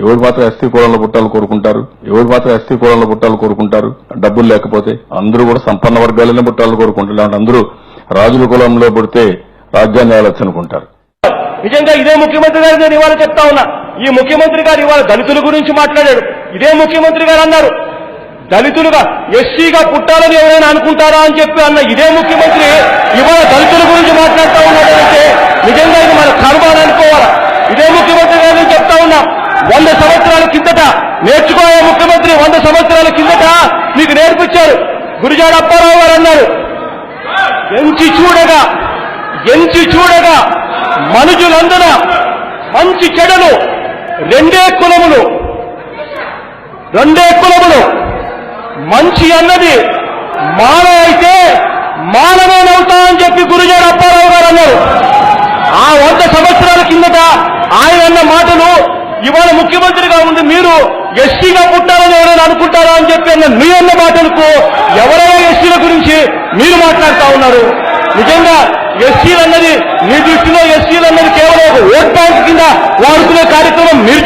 ఎవరు మాత్రం ఎస్టీ కులాల్లో పుట్టాలు కోరుకుంటారు? ఎవరు మాత్రం ఎస్టీ కులాల్లో పుట్టాలు కోరుకుంటారు? డబ్బులు లేకపోతే అందరూ కూడా సంపన్న వర్గాలనే పుట్టాలని కోరుకుంటారు. అందరూ రాజుల కులంలో పుడితే రాజ్యాన్ని ఏలొచ్చు అనుకుంటారు. నిజంగా ఇదే ముఖ్యమంత్రి గారు నేను ఇవాళ చెప్తా ఉన్నా. ఈ ముఖ్యమంత్రి గారు ఇవాళ దళితుల గురించి మాట్లాడాడు. ఇదే ముఖ్యమంత్రి గారు అన్నారు. దళితులుగా ఎస్సీగా పుట్టాలని ఎవరైనా అనుకుంటారా అని చెప్పి అన్న ఇదే ముఖ్యమంత్రి ఇవాళ దళితుల గురించి మాట్లాడారు ఉన్నాడంటే నిజంగా ఇది మన కర్మ అని అనుకోవాలా ఇదే ముఖ్యమంత్రి గారు నేను చెప్తా ఉన్నా వంద సంవత్సరాల కిందట నేర్చుకోయే ముఖ్యమంత్రి వంద సంవత్సరాల కిందట మీకు నేర్పించారు. గురిజాడ అప్పారావు గారు అన్నారు ఎంచి చూడగా ఎంచి చూడగా మనుషులందన మంచి చెడలు రెండే కులములు రెండే కులములు మంచి అన్నది మానవ అయితే ఇవాళ ముఖ్యమంత్రిగా ఉంది మీరు ఎస్సీగా పుట్టాలని ఎవరైనా అనుకుంటారా అని చెప్పి అన్న మీ అన్న మాటలకు ఎవరైనా ఎస్సీల గురించి మీరు మాట్లాడుతా ఉన్నారు? నిజంగా ఎస్సీలు అన్నది మీ దృష్టిలో ఎస్సీలు అన్నది కేవలం ఒక ఓట్ బ్యాంక్ కింద వాడుకునే కార్యక్రమం మీరు